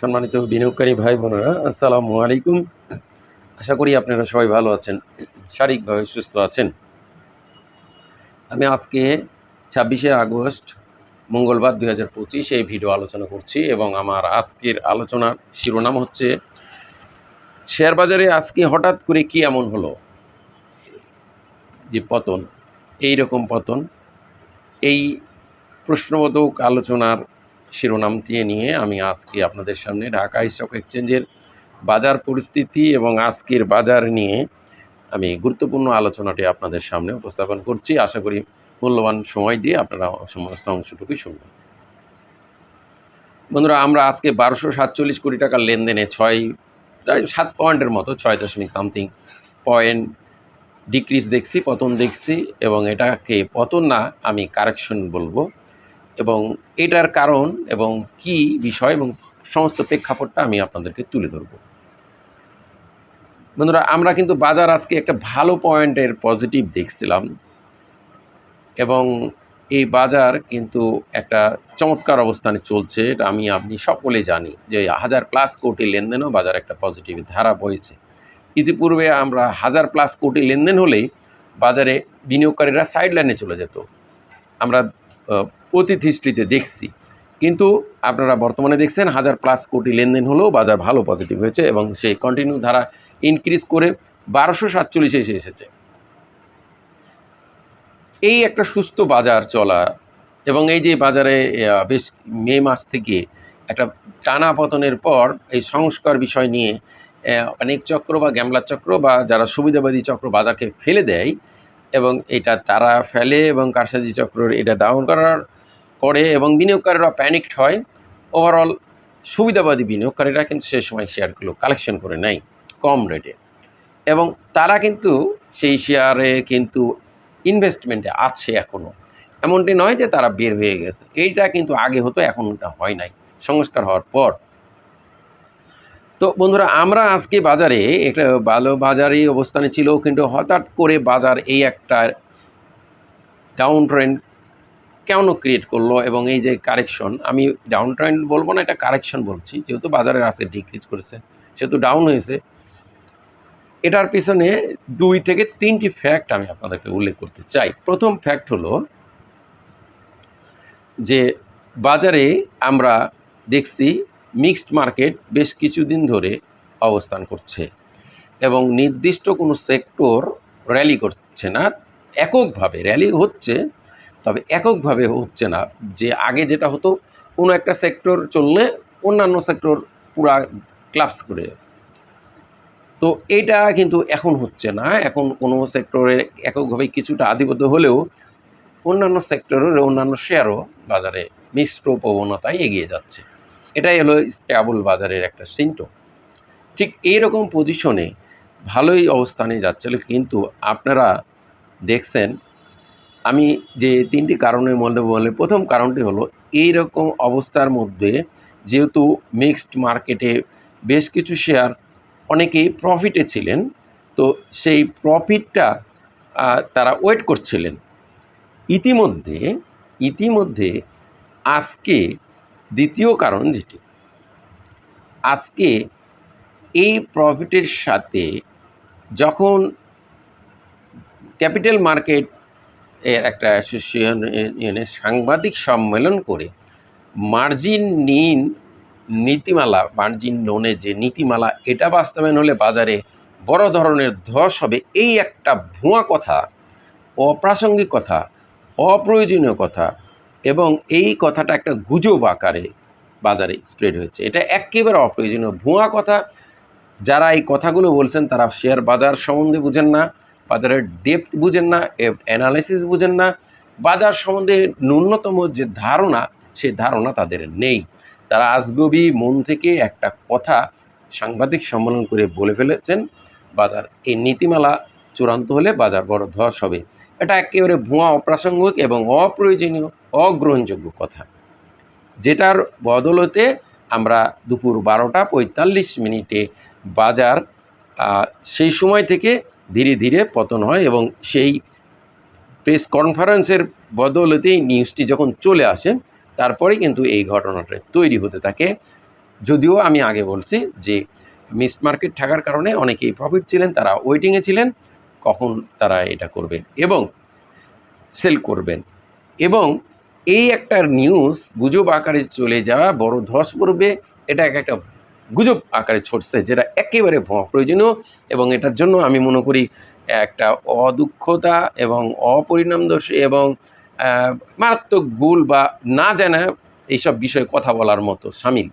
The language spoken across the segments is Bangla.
সম্মানিত বিনিয়োগকারী ভাই বোনেরা, আসসালামু আলাইকুম। আশা করি আপনারা সবাই ভালো আছেন, শারীরিকভাবে সুস্থ আছেন। আমি আজকে ছাব্বিশে আগস্ট, মঙ্গলবার দুই হাজার পঁচিশ এই ভিডিও আলোচনা করছি এবং আমার আজকের আলোচনার শিরোনাম হচ্ছে, শেয়ার বাজারে আজকে হঠাৎ করে কি এমন হলো? যে পতন, এই রকম পতন, এই প্রশ্নবোধক আলোচনার শিরোনামটি নিয়ে আমি আজকে আপনাদের সামনে ঢাকা স্টক এক্সচেঞ্জের বাজার পরিস্থিতি এবং আজকের বাজার নিয়ে আমি গুরুত্বপূর্ণ আলোচনাটি আপনাদের সামনে উপস্থাপন করছি। আশা করি মূল্যবান সময় দিয়ে আপনারা সমস্ত অংশটুকুই শুনবেন। বন্ধুরা, আমরা আজকে বারোশো সাতচল্লিশ কোটি টাকার লেনদেনে ছয়, প্রায় সাত পয়েন্টের মতো, ছয় দশমিক সামথিং পয়েন্ট ডিক্রিজ দেখছি, পতন দেখছি এবং এটাকে পতন না আমি কারেকশন বলব। এবং এটার কারণ এবং কি বিষয় এবং সমস্ত প্রেক্ষাপটটা আমি আপনাদেরকে তুলে ধরব। বন্ধুরা, আমরা কিন্তু বাজার আজকে একটা ভালো পয়েন্টের পজিটিভ দেখছিলাম এবং এই বাজার কিন্তু একটা চমৎকার অবস্থানে চলছে, এটা আমি, আপনি সকলে জানি যে হাজার প্লাস কোটি লেনদেনও বাজার একটা পজিটিভ ধারা বয়েছে ইতিপূর্বে আমরা হাজার প্লাস কোটি লেনদেন হলেই বাজারে বিনিয়োগকারীরা সাইড লাইনে চলে যেত। আমরা অতীত হিস্ট্রিতে দেখছি। কিন্তু আপনারা বর্তমানে দেখছেন হাজার প্লাস কোটি লেনদেন হলেও বাজার ভালো পজিটিভ হয়েছে এবং সেই কন্টিনিউ ধারা ইনক্রিজ করে বারোশো সাতচল্লিশে এসে এসেছে। এই একটা সুস্থ বাজার চলা এবং এই যে বাজারে বেশ মে মাস থেকে একটা টানা পতনের পর এই সংস্কার বিষয় নিয়ে অনেক চক্র বা গ্যামলার চক্র বা যারা সুবিধাবাদী চক্র বাজারকে ফেলে দেয় এবং এটা তারা ফেলে এবং কারসাজি চক্র এটা ডাউন করার করে এবং বিনিয়োগকারীরা প্যানিকড হয়। ওভারঅল সুবিধাবাদী বিনিয়োগকারীরা কিন্তু সে সময় শেয়ারগুলো কালেকশন করে নেয় কম রেটে এবং তারা কিন্তু সেই শেয়ারে কিন্তু ইনভেস্টমেন্টে আছে এখনও এমনটি নয় যে তারা বের হয়ে গেছে। এইটা কিন্তু আগে হতো, এখন ওটা হয় নাই। সংস্কার হওয়ার পর। তো বন্ধুরা, আমরা আজকে বাজারে একটা ভালো বাজারে অবস্থানে ছিল কিন্তু হঠাৎ করে বাজার এই একটা ডাউন ট্রেন্ড কেন ক্রিয়েট করল এবং এই যে কারেকশন আমি ডাউন ট্রেন্ড বলব না, এটা কারেকশন বলছি। যেহেতু বাজারের আজকে ডিক্রিজ করেছে, সেহেতু ডাউন হয়েছে। এটার পিছনে দুই থেকে তিনটি ফ্যাক্ট আমি আপনাদেরকে উল্লেখ করতে চাই। প্রথম ফ্যাক্ট হলো যে বাজারে আমরা দেখছি মিক্সড মার্কেট বেশ কিছুদিন ধরে অবস্থান করছে এবং নির্দিষ্ট কোনো সেক্টর র্যালি করছে না। এককভাবে র্যালি হচ্ছে তবে এককভাবে হচ্ছে না। যে আগে যেটা হতো, কোনো একটা সেক্টর চললে অন্যান্য সেক্টর পুরা ক্লাপস করে তো এটা কিন্তু এখন হচ্ছে না। এখন কোনো সেক্টরে এককভাবে কিছুটা আধিপত্য হলেও অন্যান্য সেক্টরের অন্যান্য শেয়ারও বাজারে মিশ্র প্রবণতায় এগিয়ে যাচ্ছে। এটাই হলো স্ট্যাবল বাজারের একটা সিমটম ঠিক এইরকম পজিশনে ভালোই অবস্থানে যাচ্ছিল কিন্তু আপনারা দেখছেন আমি যে তিনটি কারণের মধ্যে বলে, প্রথম কারণটি হলো এই রকম অবস্থার মধ্যে যেহেতু মিক্সড মার্কেটে বেশ কিছু শেয়ার অনেকেই প্রফিটে ছিলেন, তো সেই প্রফিটটা তারা ওয়েট করছিলেন। ইতিমধ্যে ইতিমধ্যে আজকে দ্বিতীয় কারণ যেটি, আজকে এই প্রফিটের সাথে যখন ক্যাপিটাল মার্কেট এর একটা অ্যাসোসিয়েশনের সাংবাদিক সম্মেলন করে মার্জিন নিন নীতিমালা, মার্জিন লোনের যে নীতিমালা, এটা বাস্তবায়ন হলে বাজারে বড় ধরনের ধস হবে, এই একটা ভুয়া কথা, অপ্রাসঙ্গিক কথা, অপ্রয়োজনীয় কথা এবং এই কথাটা একটা গুজব আকারে বাজারে স্প্রেড হয়েছে। এটা একেবারে অপ্রয়োজনীয়, ভুয়া কথা। যারা এই কথাগুলো বলছেন তারা শেয়ার বাজার সম্বন্ধে বুঝেন না। বাজারের ডেপথ বুঝেন না অ্যানালাইসিস বুঝেন না, বাজার সম্বন্ধে ন্যূনতম যে ধারণা সেই ধারণা তাদের নেই। তারা আজগবি মন থেকে একটা কথা সাংবাদিক সম্মেলন করে বলে ফেলেছেন, বাজার এই নীতিমালা চূড়ান্ত হলে বাজার বড় ধস হবে। এটা একেবারে ভুয়া, অপ্রাসঙ্গিক এবং অপ্রয়োজনীয়, অগ্রহণযোগ্য কথা। যেটার বদলতে আমরা দুপুর বারোটা পঁয়তাল্লিশ মিনিটে বাজার সেই সময় থেকে ধীরে ধীরে পতন হয় এবং সেই প্রেস কনফারেন্সের বদলতেই নিউজটি যখন চলে আসে তারপরে কিন্তু এই ঘটনাটা তৈরি হতে থাকে। যদিও আমি আগে বলছি যে মিস মার্কেট থাকার কারণে অনেকেই প্রফিট ছিলেন, তারা ওয়েটিংয়ে ছিলেন, কখন তারা এটা করবেন এবং সেল করবেন। এবং এই একটা নিউজ গুজব আকারে চলে যাওয়া বড় ধস পড়বে, এটা এক একটা গুজব আকারে ছড়ছে, যেটা একেবারে প্রয়োজনীয় এবং এটার জন্য আমি মনে করি, একটা অদুক্ষতা এবং অপরিণামদর্শী এবং মারাত্মক ভুল বা না জানা এইসব বিষয়ে কথা বলার মতো সামিল।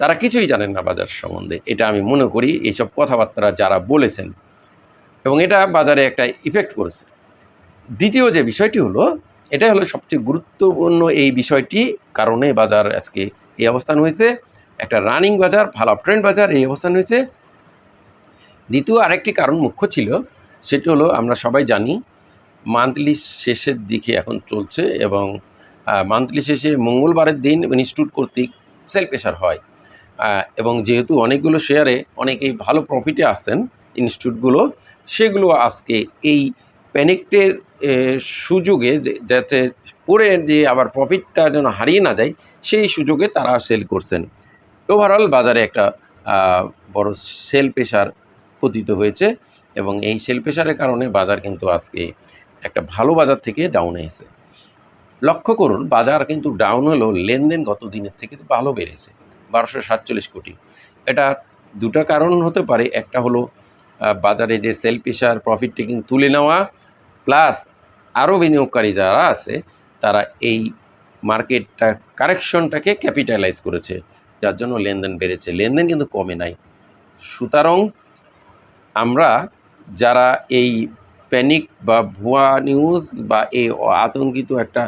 তারা কিছুই জানেন না বাজার সম্বন্ধে, এটা আমি মনে করি, এইসব কথাবার্তা যারা বলেছেন। এবং এটা বাজারে একটা ইফেক্ট করেছে। দ্বিতীয় যে বিষয়টি হলো, এটা হলো সবচেয়ে গুরুত্বপূর্ণ এই বিষয়টি কারণে বাজার আজকে এই অবস্থান হয়েছে। একটা রানিং বাজার, ভালো ট্রেন্ড বাজার, এই অবস্থান হয়েছে দ্বিতীয় আরেকটি কারণ মুখ্য ছিল, সেটি হলো আমরা সবাই জানি মান্থলি শেষের দিকে এখন চলছে এবং মান্থলি শেষে মঙ্গলবারের দিন ইনস্টিটিউট কর্তৃক সেল প্রেশার হয়। এবং যেহেতু অনেকগুলো শেয়ারে অনেকেই ভালো প্রফিটে আসছেন ইনস্টিটিউটগুলো সেগুলো আজকে এই প্যানিকটের সুযোগে যাতে পরে যে আবার প্রফিটটা যেন হারিয়ে না যায়, সেই সুযোগে তারা সেল করছেন। ওভারঅল বাজারে একটা বড় সেল প্রেশার পতিত হয়েছে এবং এই সেল প্রেশারের কারণে বাজার কিন্তু আজকে একটা ভালো বাজার থেকে ডাউন এসে লক্ষ্য করুন, বাজার কিন্তু ডাউন হলেও লেনদেন গত দিনের থেকে ভালো বেড়েছে, বারোশো সাতচল্লিশ কোটি। এটা দুটো কারণ হতে পারে, একটা হলো বাজারে যে সেল প্রেশার প্রফিট টেকিং তুলে নেওয়া প্লাস আরও বিনিয়োগকারী যারা আছে, তারা এই মার্কেটটা কারেকশনটাকে ক্যাপিটালাইজ করেছে। যার জন্য লেনদেন বেড়েছে। লেনদেন কিন্তু কমে নাই। সুতরাং আমরা যারা এই প্যানিক বা ভুয়া নিউজ বা এই আতঙ্কিত একটা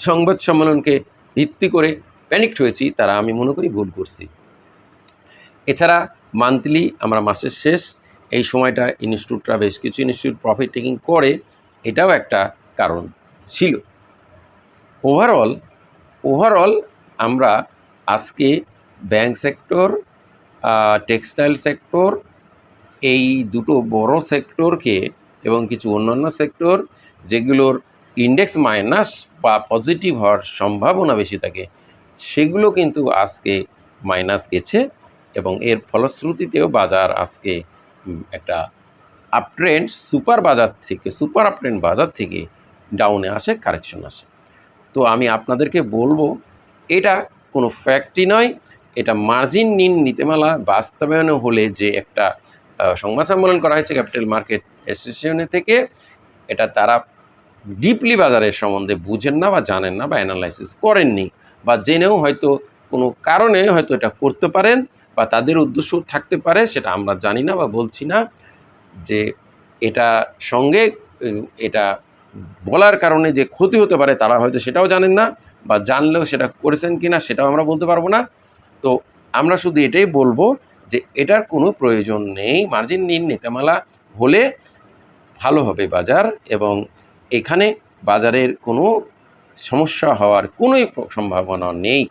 সংবাদ সম্মেলনকে ভিত্তি করে প্যানিকড হয়েছি, তারা আমি মনে করি ভুল করছি। এছাড়া মান্থলি আমরা মাসের শেষ, এই সময়টা ইনস্টিটিউটরা বেশ কিছু ইনস্টিটিউট প্রফিট টেকিং করে, এটাও একটা কারণ ছিল। ওভারঅল ওভারঅল আমরা আজকে ব্যাংক সেক্টর টেক্সটাইল সেক্টর, এই দুটো বড় সেক্টরকে এবং কিছু অন্যান্য সেক্টর যেগুলোর ইন্ডেক্স মাইনাস বা পজিটিভ হওয়ার সম্ভাবনা বেশি থাকে, সেগুলো কিন্তু আজকে মাইনাস গেছে এবং এর ফলশ্রুতিতেও বাজার আজকে একটা আপট্রেন্ড সুপার বাজার থেকে সুপার আপট্রেন্ড বাজার থেকে ডাউনে আসে কারেকশন আসে। তো আমি আপনাদেরকে বলব, এটা কোনো ফ্যাক্টই নয় এটা মার্জিন নিন নীতিমালা বাস্তবায়ন হলে যে একটা সংবাদ সম্মেলন করা হয়েছে ক্যাপিটাল মার্কেট অ্যাসোসিয়েশনের থেকে, এটা তারা ডিপলি বাজারের সম্বন্ধে বুঝেন না বা জানেন না বা অ্যানালাইসিস করেননি বা জেনেও হয়তো কোনো কারণে হয়তো এটা করতে পারেন বা তাদের উদ্দেশ্য থাকতে পারে, সেটা আমরা জানি না বা বলছি না, যে এটা সঙ্গে এটা বলার কারণে যে ক্ষতি হতে পারে তারা হয়তো সেটাও জানেন না বা জানলেও সেটা করেছেন কি না সেটাও আমরা বলতে পারব না। তো আমরা শুধু এটাই বলব যে এটার কোনো প্রয়োজন নেই। মার্জিন নিন, নীতিমালা হলে ভালো হবে বাজার এবং এখানে বাজারের কোনো সমস্যা হওয়ার কোনোই সম্ভাবনা নেই।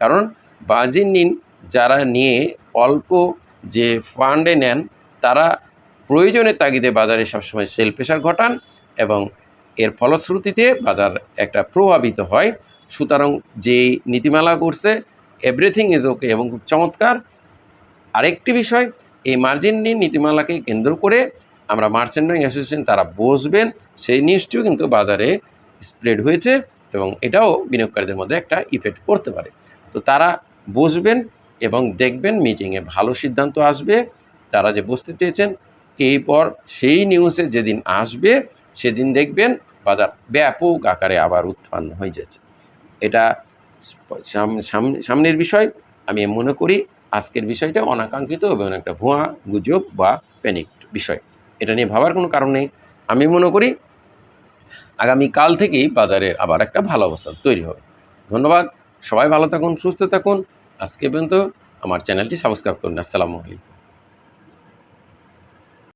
কারণ মার্জিন নিন, যারা নিয়ে অল্প যে ফান্ডে নেন, তারা প্রয়োজনের তাগিদে বাজারে সবসময় সেল প্রেশার ঘটান এবং এর ফলশ্রুতিতে বাজার একটা প্রভাবিত হয়। সুতরাং যে নীতিমালা করছে এভরিথিং ইজ ওকে এবং খুব চমৎকার। আরেকটি বিষয়, এই মার্জিন নিন নীতিমালাকে কেন্দ্র করে আমরা মার্চেন্ট ব্যাংক অ্যাসোসিয়েশন তারা বসবেন, সেই নিউজটিও কিন্তু বাজারে স্প্রেড হয়েছে এবং এটাও বিনিয়োগকারীদের মধ্যে একটা ইফেক্ট করতে পারে। তো তারা বসবেন এবং দেখবেন মিটিংয়ে ভালো সিদ্ধান্ত আসবে, তারা যে বসতে চেয়েছেন এই পর সেই নিউজে যেদিন আসবে, সেদিন দেখবেন বাজার ব্যাপক আকারে আবার উত্থান হয়ে যাচ্ছে। এটা সামনের বিষয় আমি মনে করি আজকের বিষয়টা অনাকাঙ্ক্ষিত এবং একটা ভুয়া গুজব বা প্যানিক বিষয়। এটা নিয়ে ভাবার কোনো কারণ নেই। আমি মনে করি আগামী কাল থেকেই বাজারের আবার একটা ভালো অবস্থা তৈরি হবে। ধন্যবাদ। সবাই ভালো থাকুন, সুস্থ থাকুন। আজকে পর্যন্ত আমার চ্যানেলটি সাবস্ক্রাইব করুন। আসসালামু আলাইকুম।